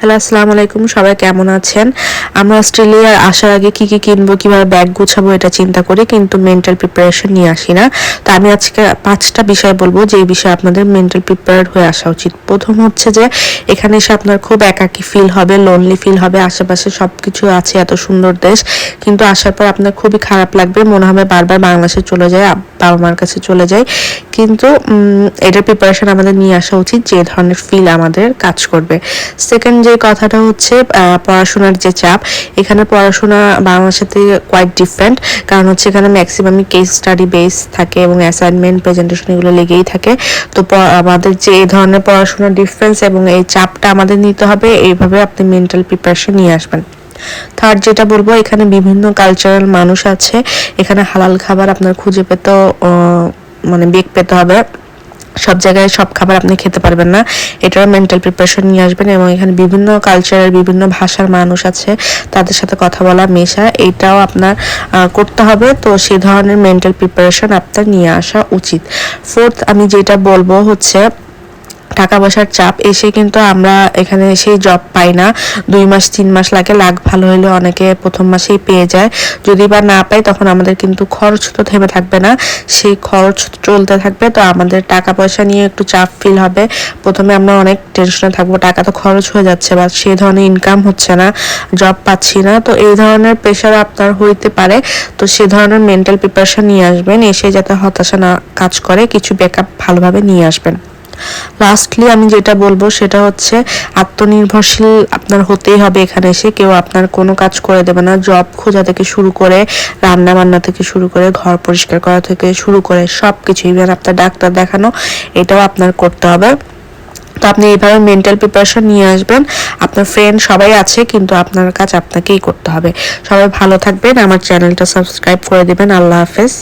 Hello, আসসালামু আলাইকুম, সবাই কেমন আছেন? আমরা অস্ট্রেলিয়ার আসার আগে কি কি কিনবো, কীভাবে ব্যাগ গুছাবো, এটা চিন্তা করি, কিন্তু মেন্টাল প্রিপারেশন নিয়ে আসি না। তো আমি আজকে পাঁচটা বিষয় বলব যে বিষয়ে আপনাদের মেন্টাল প্রিপেয়ার্ড হয়ে আসা উচিত। প্রথম হচ্ছে যে, এখানে এসে আপনার খুব একাকী ফিল হবে লোনলি ফিল হবে, আশেপাশে সব কিছু আছে, এত সুন্দর দেশ, কিন্তু আসার পর আপনার খুবই খারাপ লাগবে, মনে হবে বারবার বাংলাদেশে চলে যায় বাবা মার কাছে চলে যায়। কিন্তু এটার প্রিপারেশন আমাদের নিয়ে আসা উচিত যে ধরনের ফিল আমাদের কাজ করবে। সেকেন্ড যে কথাটা হচ্ছে পড়াশোনার যে চাপ, এখানে পড়াশোনা বাংলাদেশের থেকে কোয়াইট ডিফারেন্ট কারণ হচ্ছে এখানে ম্যাক্সিমামই কেস স্টাডি বেস থাকে এবং অ্যাসাইনমেন্ট প্রেজেন্টেশন এগুলো লেগেই থাকে। তো আমাদের যে এই ধরনের পড়াশোনার ডিফারেন্স এবং এই চাপটা আমাদের নিতে হবে, এইভাবে আপনি মেন্টাল প্রিপারেশন নিয়ে আসবেন। থার্ড যেটা বলব, এখানে বিভিন্ন কালচারাল মানুষ আছে। এখানে হালাল খাবার আপনার খুঁজে পেতেও মানে বেগ পেতে হবে। সব জায়গায় সব খাবার আপনি খেতে পারবেন না। এটা মেন্টাল প্রিপারেশন নিয়ে আসবেন এবং এখানে বিভিন্ন কালচারের বিভিন্ন ভাষার মানুষ আছে, তাদের সাথে কথা বলা, মেশা, এটাও আপনার করতে হবে। তো সে ধরনের মেন্টাল প্রিপারেশন আপনার নিয়ে আসা উচিত। ফোর্থ আমি যেটা বলব হচ্ছে টাকা পয়সার চাপ, এসে কিন্তু আমরা এখানে সেই জব পাই না। দুই মাস, তিন মাস লাগে লাখ ভালো হলে অনেকে প্রথম মাসেই পেয়ে যায়। যদি বা না পাই, তখন আমাদের কিন্তু খরচ তো থেমে থাকবে না। সেই খরচ চলতে থাকবে, তো আমাদের টাকা পয়সা নিয়ে একটু চাপ ফিল হবে। প্রথমে আমরা অনেক টেনশনে থাকব, টাকা তো খরচ হয়ে যাচ্ছে বা সেই ধরনের ইনকাম হচ্ছে না জব পাচ্ছি না। তো এই ধরনের প্রেশার আপনার হইতে পারে, তো সে ধরনের মেন্টাল প্রিপারেশন নিয়ে আসবেন, এসে যাতে হতাশা না কাজ করে, কিছু ব্যাকআপ ভালোভাবে নিয়ে আসবেন। লাস্টলি আমি যেটা বলব সেটা হচ্ছে আত্মনির্ভরশীল আপনার হতেই হবে এখানে এসে। কেউ আপনার কোনো কাজ করে দেবে না। জব খোঁজা থেকে শুরু করে রান্না বান্না থেকে শুরু করে, ঘর পরিষ্কার করা থেকে শুরু করে সব কিছু ইভেন আপনার ডাক্তার দেখানো, এটাও আপনার করতে হবে। তো আপনি এইভাবে মেন্টাল প্রিপারেশন নিয়ে আসবেন। আপনার ফ্রেন্ড সবাই আছে, কিন্তু আপনার কাজ আপনাকেই করতে হবে। সবাই ভালো থাকবেন। আমার চ্যানেলটা সাবস্ক্রাইব করে দেবেন। আল্লাহ হাফেজ।